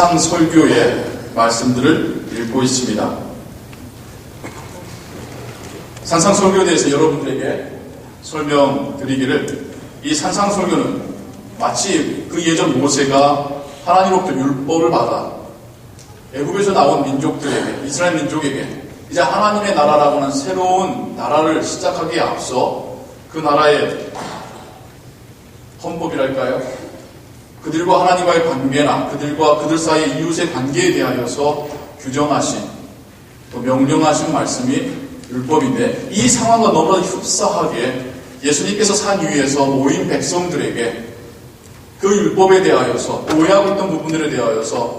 상 설교의 말씀들을 읽고 있습니다. 산상 설교에 대해서 여러분들에게 설명드리기를 이 산상 설교는 마치 그 예전 모세가 하나님으로부터 율법을 받아 애굽에서 나온 민족들에게 이스라엘 민족에게 이제 하나님의 나라라고 하는 새로운 나라를 시작하기에 앞서 그 나라의 헌법이랄까요? 그들과 하나님과의 관계나 그들과 그들 사이의 이웃의 관계에 대하여서 규정하신 또 명령하신 말씀이 율법인데 이 상황과 너무나 흡사하게 예수님께서 산 위에서 모인 백성들에게 그 율법에 대하여서 오해하고 있던 부분들에 대하여서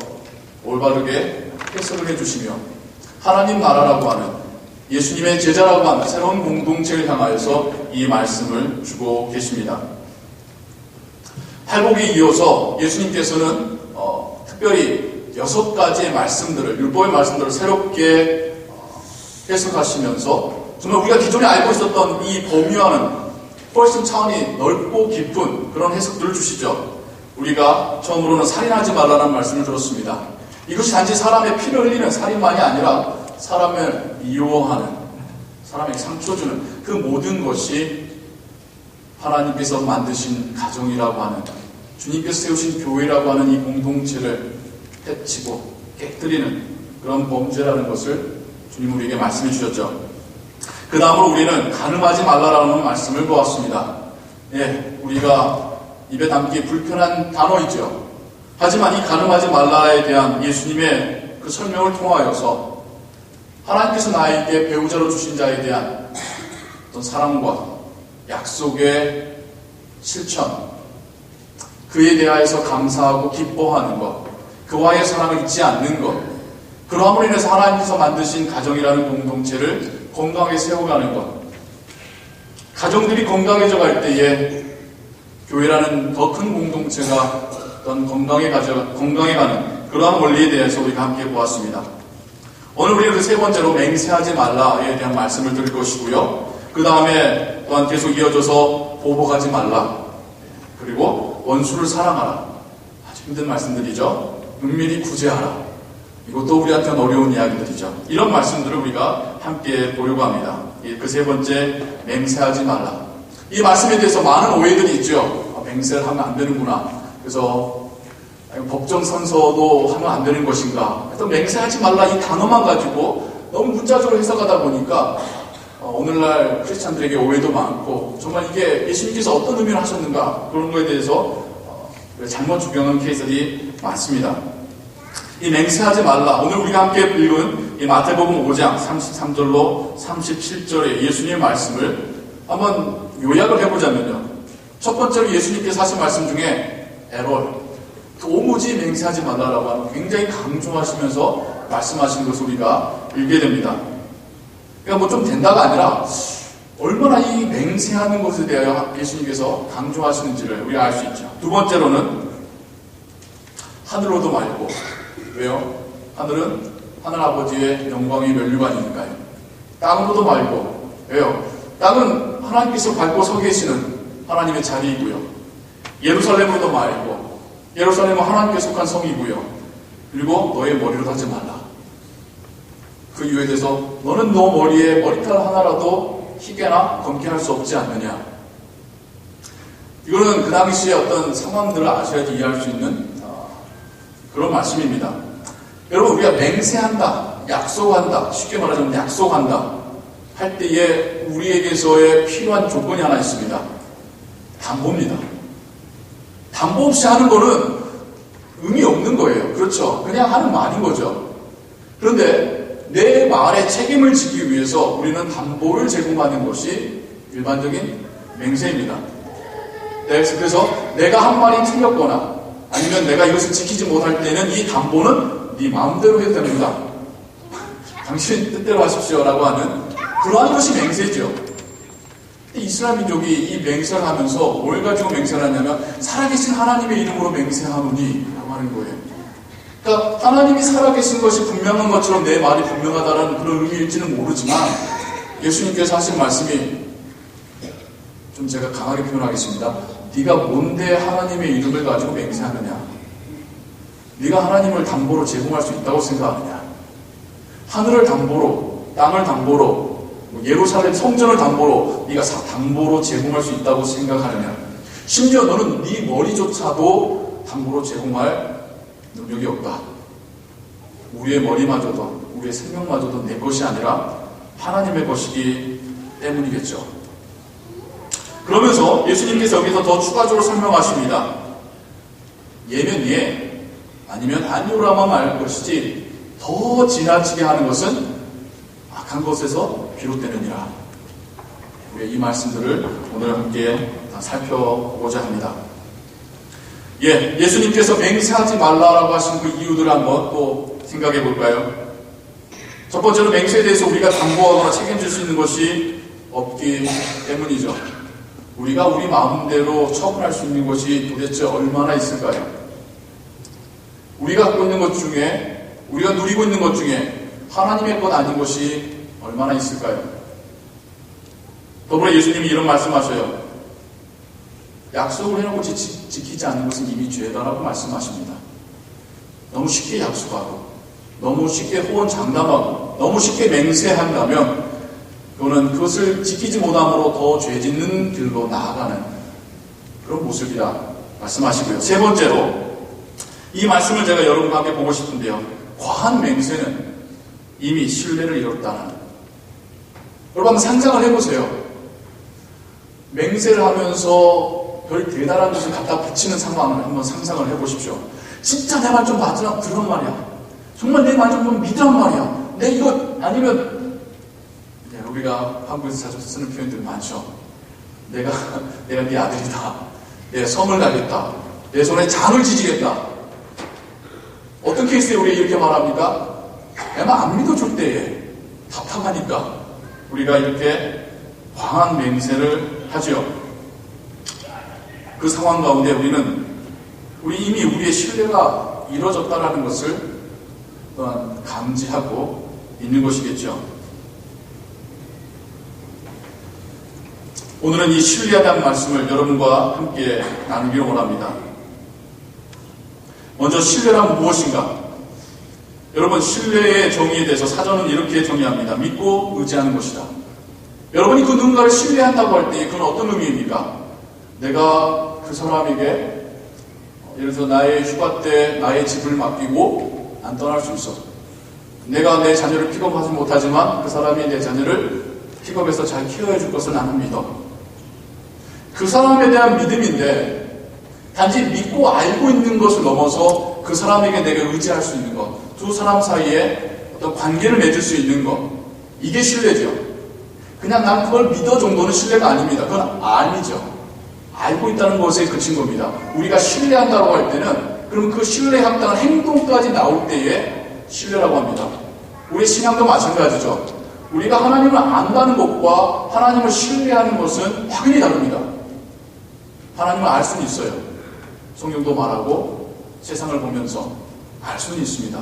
올바르게 해석을 해주시며 하나님 나라라고 하는 예수님의 제자라고 하는 새로운 공동체를 향하여서 이 말씀을 주고 계십니다. 팔복에 이어서 예수님께서는 어, 특별히 여섯 가지의 말씀들을 율법의 말씀들을 새롭게 어, 해석하시면서 정말 우리가 기존에 알고 있었던 이 범위와는 훨씬 차원이 넓고 깊은 그런 해석들을 주시죠. 우리가 처음으로는 살인하지 말라는 말씀을 들었습니다. 이것이 단지 사람의 피를 흘리는 살인만이 아니라 사람을 미워하는 사람에게 상처 주는 그 모든 것이 하나님께서 만드신 가정이라고 하는 주님께서 세우신 교회라고 하는 이 공동체를 해치고 깨뜨리는 그런 범죄라는 것을 주님 우리에게 말씀해 주셨죠. 그 다음으로 우리는 가늠하지 말라라는 말씀을 보았습니다. 예, 우리가 입에 담기 불편한 단어이죠. 하지만 이 가늠하지 말라에 대한 예수님의 그 설명을 통하여서 하나님께서 나에게 배우자로 주신 자에 대한 어떤 사랑과 약속의 실천, 그에 대하여서 감사하고 기뻐하는 것, 그와의 사랑을 잊지 않는 것, 그러함으로 인해서 하나님께서 만드신 가정이라는 공동체를 건강하게 세워가는 것, 가정들이 건강해져 갈 때에 교회라는 더 큰 공동체가 어떤 건강에 가져, 건강해 가는 그러한 원리에 대해서 우리가 함께 보았습니다. 오늘 우리는 그 세 번째로 맹세하지 말라에 대한 말씀을 드릴 것이고요. 그 다음에 또한 계속 이어져서 보복하지 말라. 그리고 원수를 사랑하라. 아주 힘든 말씀들이죠. 은밀히 구제하라. 이것도 우리한테는 어려운 이야기들이죠. 이런 말씀들을 우리가 함께 보려고 합니다. 그 세 번째, 맹세하지 말라. 이 말씀에 대해서 많은 오해들이 있죠. 아, 맹세를 하면 안 되는구나. 그래서 법정 선서도 하면 안 되는 것인가. 또 맹세하지 말라 이 단어만 가지고 너무 문자적으로 해석하다 보니까 어, 오늘날 크리스찬들에게 오해도 많고 정말 이게 예수님께서 어떤 의미를 하셨는가 그런 거에 대해서 어, 잘못 적용한 케이스들이 많습니다. 이 맹세하지 말라. 오늘 우리가 함께 읽은 이 마태복음 5장 33절로 37절의 예수님의 말씀을 한번 요약을 해보자면요. 첫 번째로 예수님께서 하신 말씀 중에 에롤, 도무지 맹세하지 말라라고 하는 굉장히 강조하시면서 말씀하신 것을 우리가 읽게 됩니다. 그러니까 뭐 좀 된다가 아니라 얼마나 이 맹세하는 것에 대하여 예수님께서 강조하시는지를 우리가 알 수 있죠. 두 번째로는 하늘로도 말고 왜요? 하늘은 하늘 아버지의 영광이 멸류관이니까요. 땅으로도 말고 왜요? 땅은 하나님께서 밟고 서 계시는 하나님의 자리이고요. 예루살렘으로도 말고 예루살렘은 하나님께 속한 성이고요. 그리고 너의 머리로 하지 말라. 그 이유에 대해서 너는 너 머리에 머리털 하나라도 희게나 검게 할수 없지 않느냐. 이거는 그 당시에 어떤 상황들을 아셔야지 이해할 수 있는 어, 그런 말씀입니다. 여러분 우리가 맹세한다, 약속한다, 쉽게 말하자면 약속한다 할 때에 우리에게서의 필요한 조건이 하나 있습니다. 담보입니다. 담보 없이 하는 거는 의미 없는 거예요. 그렇죠? 그냥 하는 말인 거죠. 그런데 내 말에 책임을 지기 위해서 우리는 담보를 제공하는 것이 일반적인 맹세입니다. 네, 그래서 내가 한 말이 틀렸거나 아니면 내가 이것을 지키지 못할 때는 이 담보는 네 마음대로 해도 됩니다. 당신 뜻대로 하십시오라고 하는 그러한 것이 맹세죠. 이스라엘 민족이 이 맹세를 하면서 뭘 가지고 맹세를 하냐면 살아계신 하나님의 이름으로 맹세하노니 라고 하는 거예요. 그러니까 하나님이 살아계신 것이 분명한 것처럼 내 말이 분명하다는 그런 의미일지는 모르지만 예수님께서 하신 말씀이 좀 제가 강하게 표현하겠습니다. 네가 뭔데 하나님의 이름을 가지고 맹세하느냐? 네가 하나님을 담보로 제공할 수 있다고 생각하느냐? 하늘을 담보로, 땅을 담보로, 뭐 예루살렘 성전을 담보로 네가 담보로 제공할 수 있다고 생각하느냐? 심지어 너는 네 머리조차도 담보로 제공할 능력이 없다. 우리의 머리마저도, 우리의 생명마저도 내 것이 아니라 하나님의 것이기 때문이겠죠. 그러면서 예수님께서 여기서 더 추가적으로 설명하십니다. 예면 예, 아니면 아니오라만 말 것이지 더 지나치게 하는 것은 악한 것에서 비롯되느니라. 우리 이 말씀들을 오늘 함께 살펴보고자 합니다. 예, 예수님께서 맹세하지 말라라고 하신 그 이유들을 한번 또 생각해 볼까요? 첫 번째로 맹세에 대해서 우리가 당부하거나 책임질 수 있는 것이 없기 때문이죠. 우리가 우리 마음대로 처분할 수 있는 것이 도대체 얼마나 있을까요? 우리가 갖고 있는 것 중에, 우리가 누리고 있는 것 중에 하나님의 것 아닌 것이 얼마나 있을까요? 더불어 예수님이 이런 말씀하셔요. 약속을 해놓고 지, 지키지 않는 것은 이미 죄다라고 말씀하십니다. 너무 쉽게 약속하고, 너무 쉽게 호언 장담하고, 너무 쉽게 맹세한다면, 그거는 그것을 지키지 못함으로 더 죄짓는 길로 나아가는 그런 모습이라 말씀하시고요. 세 번째로, 이 말씀을 제가 여러분과 함께 보고 싶은데요. 과한 맹세는 이미 신뢰를 잃었다는. 여러분 상상을 해보세요. 맹세를 하면서 별 대단한 것을 갖다 붙이는 상황을 한번 상상을 해보십시오. 진짜 내 말 좀 맞으라 그런 말이야. 정말 내 말 좀 믿으란 말이야. 내 이거 아니면 네, 우리가 한국에서 자주 쓰는 표현들이 많죠. 내가 내가 네 아들이다. 내 성을 가겠다. 내 손에 장을 지지겠다. 어떤 케이스에 우리가 이렇게 말합니까? 내가 안 믿어줄 때에 답답하니까 우리가 이렇게 광한 맹세를 하죠. 그 상황 가운데 우리는 우리 이미 우리의 신뢰가 이루어졌다는 것을 또한 감지하고 있는 것이겠죠. 오늘은 이 신뢰하다는 말씀을 여러분과 함께 나누기를 원합니다. 먼저 신뢰란 무엇인가? 여러분 신뢰의 정의에 대해서 사전은 이렇게 정의합니다. 믿고 의지하는 것이다. 여러분이 그 누군가를 신뢰한다고 할 때 그건 어떤 의미입니까? 내가 그 사람에게 예를 들어서 나의 휴가 때 나의 집을 맡기고 안 떠날 수 있어. 내가 내 자녀를 픽업하지 못하지만 그 사람이 내 자녀를 픽업해서 잘 키워야 줄 것을 나는 믿어. 그 사람에 대한 믿음인데 단지 믿고 알고 있는 것을 넘어서 그 사람에게 내가 의지할 수 있는 것, 두 사람 사이에 어떤 관계를 맺을 수 있는 것, 이게 신뢰죠. 그냥 난 그걸 믿어 정도는 신뢰가 아닙니다. 그건 아니죠. 알고 있다는 것에 그친 겁니다. 우리가 신뢰한다고 할 때는 그럼 그 신뢰에 합당한 행동까지 나올 때에 신뢰라고 합니다. 우리 신앙도 마찬가지죠. 우리가 하나님을 안다는 것과 하나님을 신뢰하는 것은 확연히 다릅니다. 하나님을 알 수는 있어요. 성경도 말하고 세상을 보면서 알 수는 있습니다.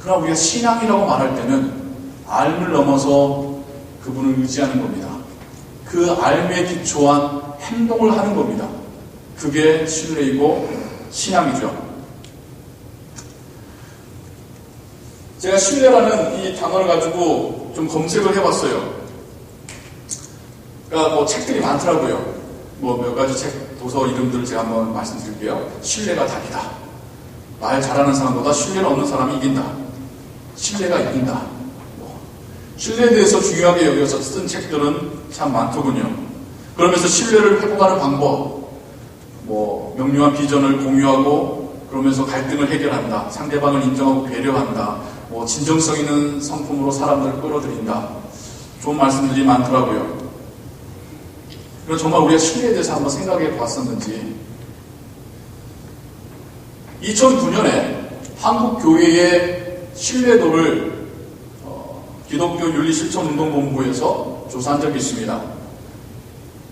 그러나 우리가 신앙이라고 말할 때는 알을 넘어서 그분을 의지하는 겁니다. 그 알에 기초한 행동을 하는 겁니다. 그게 신뢰이고 신앙이죠. 제가 신뢰라는 이 단어를 가지고 좀 검색을 해봤어요. 그러니까 뭐 책들이 많더라고요. 뭐 몇 가지 책 도서 이름들을 제가 한번 말씀드릴게요. 신뢰가 답이다. 말 잘하는 사람보다 신뢰가 없는 사람이 이긴다. 신뢰가 이긴다. 뭐 신뢰에 대해서 중요하게 여겨서 쓴 책들은 참 많더군요. 그러면서 신뢰를 회복하는 방법, 뭐 명료한 비전을 공유하고 그러면서 갈등을 해결한다. 상대방을 인정하고 배려한다. 뭐 진정성 있는 성품으로 사람들을 끌어들인다. 좋은 말씀들이 많더라고요. 그럼 정말 우리가 신뢰에 대해서 한번 생각해 보았었는지 2009년에 한국 교회의 신뢰도를 어, 기독교 윤리실천운동본부에서 조사한 적이 있습니다.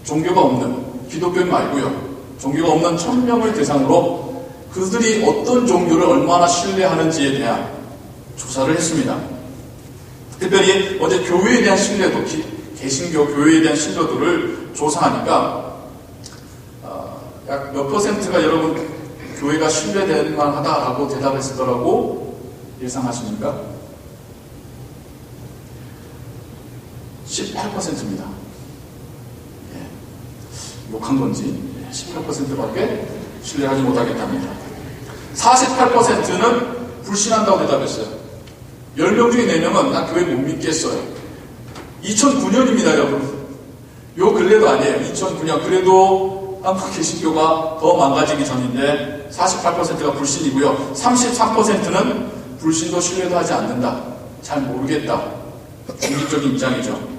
종교가 없는 기독교인 말고요. 종교가 없는 천명을 대상으로 그들이 어떤 종교를 얼마나 신뢰하는지에 대한 조사를 했습니다. 특별히 어제 교회에 대한 신뢰도, 개신교 교회에 대한 신뢰도를 조사하니까 어, 약몇 퍼센트가 여러분 교회가 신뢰될 만하다라고 대답했을 거라고 예상하십니까? 18%입니다. 예. 욕한 건지 18%밖에 신뢰하지 못하겠답니다. 48%는 불신한다고 대답했어요. 10명 중에 4명은 나 교회 못 믿겠어요. 2009년입니다, 여러분. 요 근래도 아니에요. 2009년. 그래도 한국 개신교가 더 망가지기 전인데 48%가 불신이고요. 33%는 불신도 신뢰도 하지 않는다. 잘 모르겠다. 중립적인 입장이죠.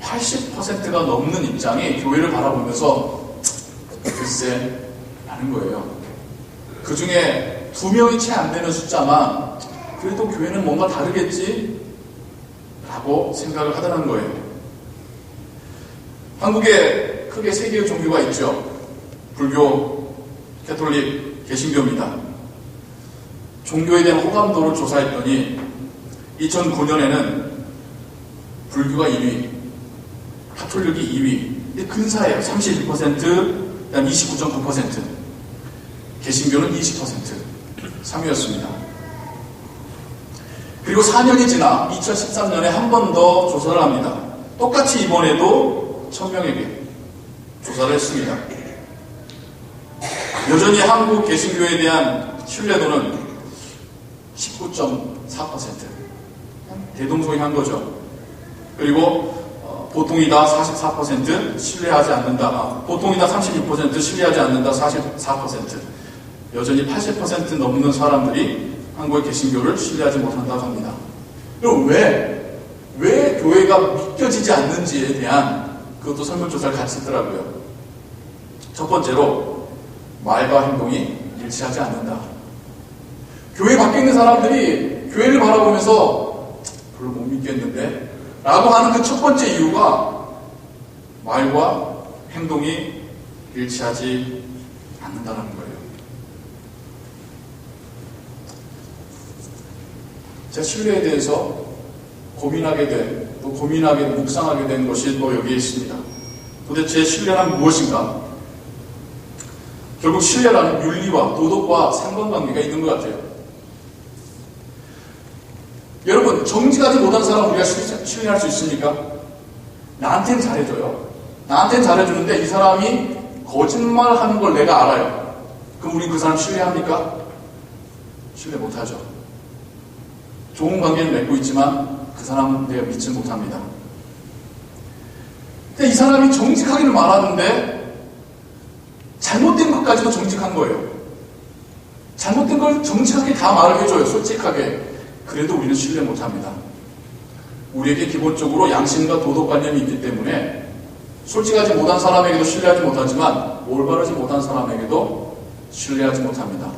80%가 넘는 입장이 교회를 바라보면서 글쎄 라는 거예요. 그 중에 두 명이 채 안 되는 숫자만 그래도 교회는 뭔가 다르겠지? 라고 생각을 하더라는 거예요. 한국에 크게 세 개의 종교가 있죠. 불교, 캐톨릭, 개신교입니다. 종교에 대한 호감도를 조사했더니 2009년에는 불교가 2위, 카톨릭이 2위. 근사해요. 31%, 그다음 29.9%. 개신교는 20%. 3위였습니다. 그리고 4년이 지나 2013년에 한 번 더 조사를 합니다. 똑같이 이번에도 1000명에게 조사를 했습니다. 여전히 한국 개신교에 대한 신뢰도는 19.4%. 대동소이한 거죠. 그리고 어, 보통이다 44% 신뢰하지 않는다. 아, 보통이다 36% 신뢰하지 않는다 44%. 여전히 80% 넘는 사람들이 한국의 개신교를 신뢰하지 못한다고 합니다. 그럼 왜, 왜 교회가 믿겨지지 않는지에 대한 그것도 설문조사를 같이 했더라고요. 첫 번째로, 말과 행동이 일치하지 않는다. 교회 밖에 있는 사람들이 교회를 바라보면서 별로 못 믿겠는데? 라고 하는 그 첫 번째 이유가 말과 행동이 일치하지 않는다는 거예요. 제 신뢰에 대해서 고민하게 된, 또 고민하게, 묵상하게 된 것이 또 여기에 있습니다. 도대체 신뢰란 무엇인가? 결국 신뢰라는 윤리와 도덕과 상관관계가 있는 것 같아요. 정직하지 못한 사람 우리가 신뢰할 수 있습니까? 나한테는 잘해줘요. 나한테는 잘해주는데 이 사람이 거짓말 하는 걸 내가 알아요. 그럼 우리 그 사람 신뢰합니까? 신뢰 못하죠. 좋은 관계를 맺고 있지만 그 사람은 내가 믿지 못합니다. 근데 이 사람이 정직하기를 말하는데 잘못된 것까지도 정직한 거예요. 잘못된 걸 정직하게 다 말을 해줘요. 솔직하게. 그래도 우리는 신뢰 못합니다. 우리에게 기본적으로 양심과 도덕관념이 있기 때문에 솔직하지 못한 사람에게도 신뢰하지 못하지만 올바르지 못한 사람에게도 신뢰하지 못합니다.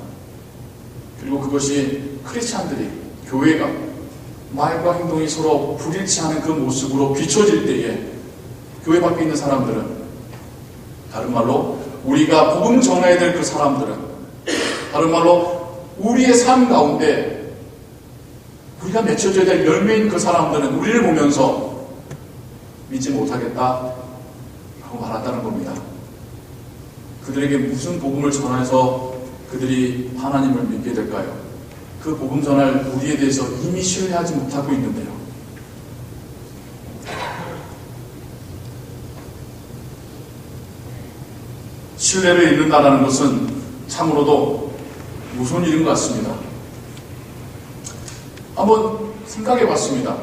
그리고 그것이 크리스찬들이 교회가 말과 행동이 서로 불일치하는 그 모습으로 비춰질 때에 교회 밖에 있는 사람들은 다른 말로 우리가 복음 전해야 될 그 사람들은 다른 말로 우리의 삶 가운데 우리가 맺혀져야 될 열매인 그 사람들은 우리를 보면서 믿지 못하겠다 라고 말한다는 겁니다. 그들에게 무슨 복음을 전해서 그들이 하나님을 믿게 될까요? 그 복음 전할 우리에 대해서 이미 신뢰하지 못하고 있는데요. 신뢰를 잃는다는 것은 참으로도 무서운 일인 것 같습니다. 한번 생각해 봤습니다.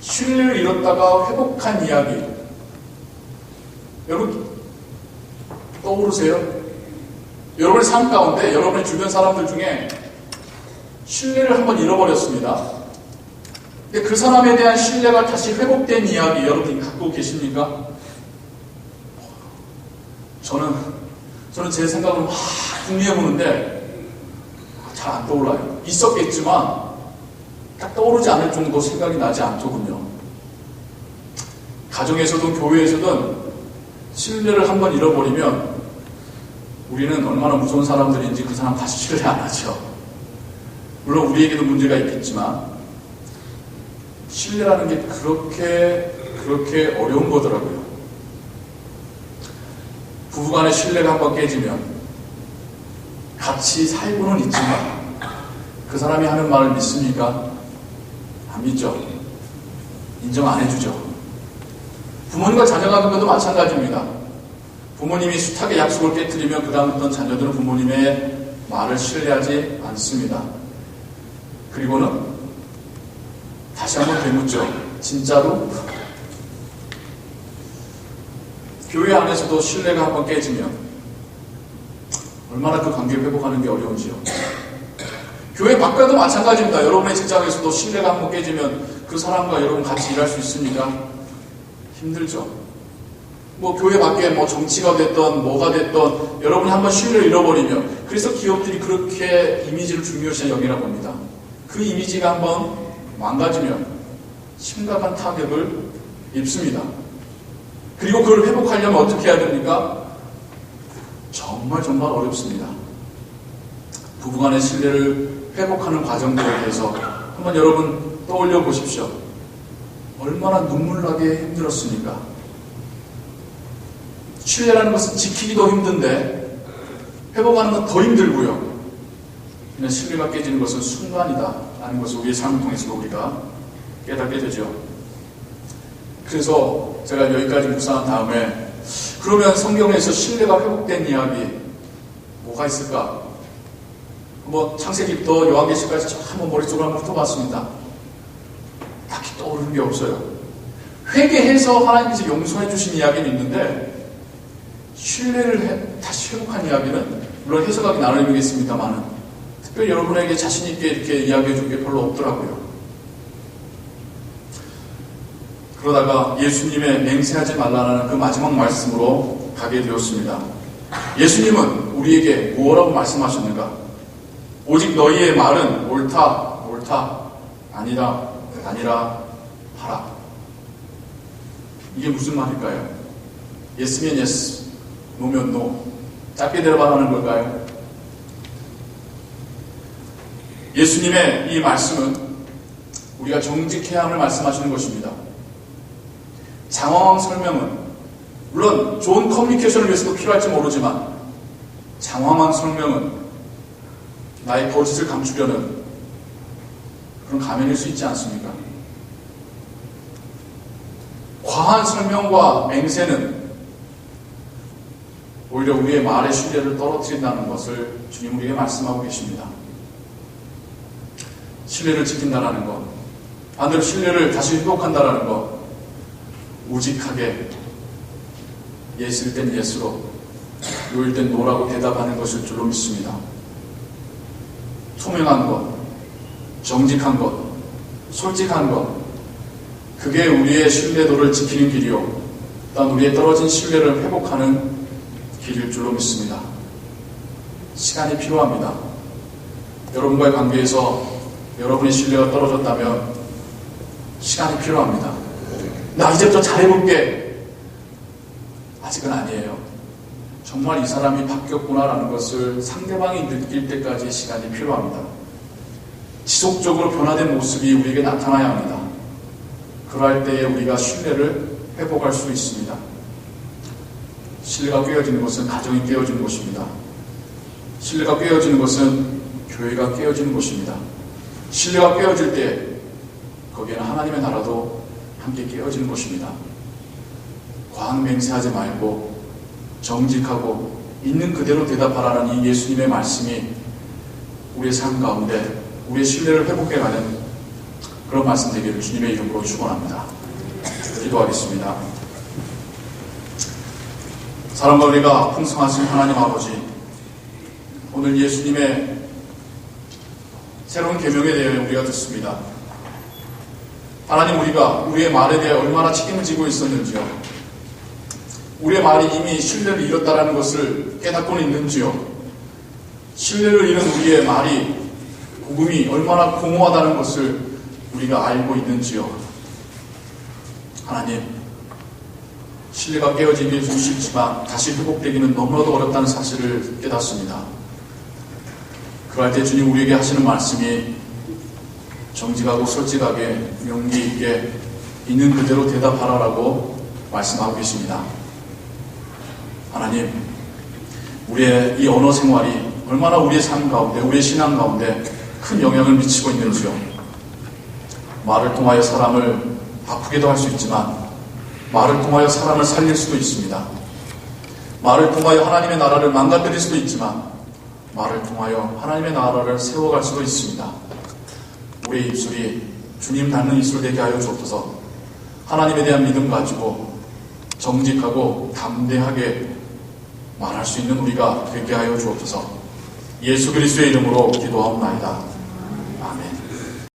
신뢰를 잃었다가 회복한 이야기. 여러분, 떠오르세요? 여러분의 삶 가운데 여러분의 주변 사람들 중에 신뢰를 한번 잃어버렸습니다. 근데 그 사람에 대한 신뢰가 다시 회복된 이야기 여러분이 갖고 계십니까? 저는, 저는 제 생각을 막 궁리해 보는데 잘 안 떠올라요. 있었겠지만 딱 떠오르지 않을 정도 생각이 나지 않더군요. 가정에서든 교회에서든 신뢰를 한번 잃어버리면 우리는 얼마나 무서운 사람들인지 그 사람 다시 신뢰 안 하죠. 물론 우리에게도 문제가 있겠지만 신뢰라는 게 그렇게 그렇게 어려운 거더라고요. 부부간의 신뢰가 한번 깨지면 같이 살고는 있지만 그 사람이 하는 말을 믿습니까? 안 믿죠. 인정 안 해주죠. 부모님과 자녀 관계도 마찬가지입니다. 부모님이 숱하게 약속을 깨뜨리면 그다음부터는 자녀들은 부모님의 말을 신뢰하지 않습니다. 그리고는 다시 한번 되묻죠. 진짜로 교회 안에서도 신뢰가 한번 깨지면 얼마나 그 관계를 회복하는 게 어려운지요. 교회 밖에도 마찬가지입니다. 여러분의 직장에서도 신뢰가 한번 깨지면 그 사람과 여러분 같이 일할 수 있습니까? 힘들죠. 뭐 교회 밖에 뭐 정치가 됐던 뭐가 됐던 여러분이 한번 신뢰를 잃어버리면 그래서 기업들이 그렇게 이미지를 중요시 여기나 봅니다. 그 이미지가 한번 망가지면 심각한 타격을 입습니다. 그리고 그걸 회복하려면 어떻게 해야 됩니까? 정말 정말 어렵습니다. 부부간의 신뢰를 회복하는 과정들에 대해서 한번 여러분 떠올려 보십시오. 얼마나 눈물나게 힘들었습니까? 신뢰라는 것은 지키기도 힘든데 회복하는 건 더 힘들고요. 그냥 신뢰가 깨지는 것은 순간이다 라는 것을 우리의 삶을 통해서 우리가 깨닫게 되죠. 그래서 제가 여기까지 묵상한 다음에 그러면 성경에서 신뢰가 회복된 이야기 뭐가 있을까? 뭐 창세기부터 요한계시까지 한번 머릿속으로 한번 훑어봤습니다. 딱히 떠오르는 게 없어요. 회개해서 하나님께서 용서해 주신 이야기는 있는데 신뢰를 해, 다시 회복한 이야기는 물론 해석하기 나름이겠습니다만은 특별히 여러분에게 자신 있게 이렇게 이야기해 준 게 별로 없더라고요. 그러다가 예수님의 맹세하지 말라는 그 마지막 말씀으로 가게 되었습니다. 예수님은 우리에게 무엇라고 말씀하셨는가? 오직 너희의 말은 옳다, 옳다, 아니다, 아니라 하라. 이게 무슨 말일까요? 예스면 예스, 노면 노. 짧게 대답하는 걸까요? 예수님의 이 말씀은 우리가 정직해야 함을 말씀하시는 것입니다. 장황 설명은 물론 좋은 커뮤니케이션을 위해서도 필요할지 모르지만 장황한 설명은 나의 거짓을 감추려는 그런 가면일 수 있지 않습니까? 과한 설명과 맹세는 오히려 우리의 말의 신뢰를 떨어뜨린다는 것을 주님 우리에게 말씀하고 계십니다. 신뢰를 지킨다는 것, 반대로 신뢰를 다시 회복한다는 것, 우직하게 예스일 땐 예스로, 노일 땐 노라고 대답하는 것일 줄로 믿습니다. 투명한 것, 정직한 것, 솔직한 것, 그게 우리의 신뢰도를 지키는 길이요. 또한 우리의 떨어진 신뢰를 회복하는 길일 줄로 믿습니다. 시간이 필요합니다. 여러분과의 관계에서 여러분의 신뢰가 떨어졌다면 시간이 필요합니다. 나 이제부터 잘해볼게. 아직은 아니에요. 정말 이 사람이 바뀌었구나라는 것을 상대방이 느낄 때까지 시간이 필요합니다. 지속적으로 변화된 모습이 우리에게 나타나야 합니다. 그럴 때에 우리가 신뢰를 회복할 수 있습니다. 신뢰가 깨어지는 것은 가정이 깨어지는 것입니다. 신뢰가 깨어지는 것은 교회가 깨어지는 것입니다. 신뢰가 깨어질 때 거기에는 하나님의 나라도 함께 깨어지는 것입니다. 과한 맹세하지 말고 정직하고 있는 그대로 대답하라는 이 예수님의 말씀이 우리의 삶 가운데 우리의 신뢰를 회복해가는 그런 말씀 되기를 주님의 이름으로 축원합니다. 기도하겠습니다. 사랑과 우리가 풍성하신 하나님 아버지 오늘 예수님의 새로운 계명에 대해 우리가 듣습니다. 하나님 우리가 우리의 말에 대해 얼마나 책임을 지고 있었는지요. 우리의 말이 이미 신뢰를 잃었다는 것을 깨닫고는 있는지요. 신뢰를 잃은 우리의 말이 복음이 얼마나 공허하다는 것을 우리가 알고 있는지요. 하나님, 신뢰가 깨어지기 좀 쉽지만 다시 회복되기는 너무나도 어렵다는 사실을 깨닫습니다. 그럴 때 주님 우리에게 하시는 말씀이 정직하고 솔직하게 용기 있게 있는 그대로 대답하라라고 말씀하고 계십니다. 하나님, 우리의 이 언어 생활이 얼마나 우리의 삶 가운데, 우리의 신앙 가운데 큰 영향을 미치고 있는지요. 말을 통하여 사람을 아프게도 할 수 있지만, 말을 통하여 사람을 살릴 수도 있습니다. 말을 통하여 하나님의 나라를 망가뜨릴 수도 있지만, 말을 통하여 하나님의 나라를 세워갈 수도 있습니다. 우리의 입술이 주님 닮는 입술 되게 하여 주옵소서. 하나님에 대한 믿음 가지고 정직하고 담대하게 말할 수 있는 우리가 되게 하여 주옵소서. 예수 그리스도의 이름으로 기도하옵나이다. 아멘.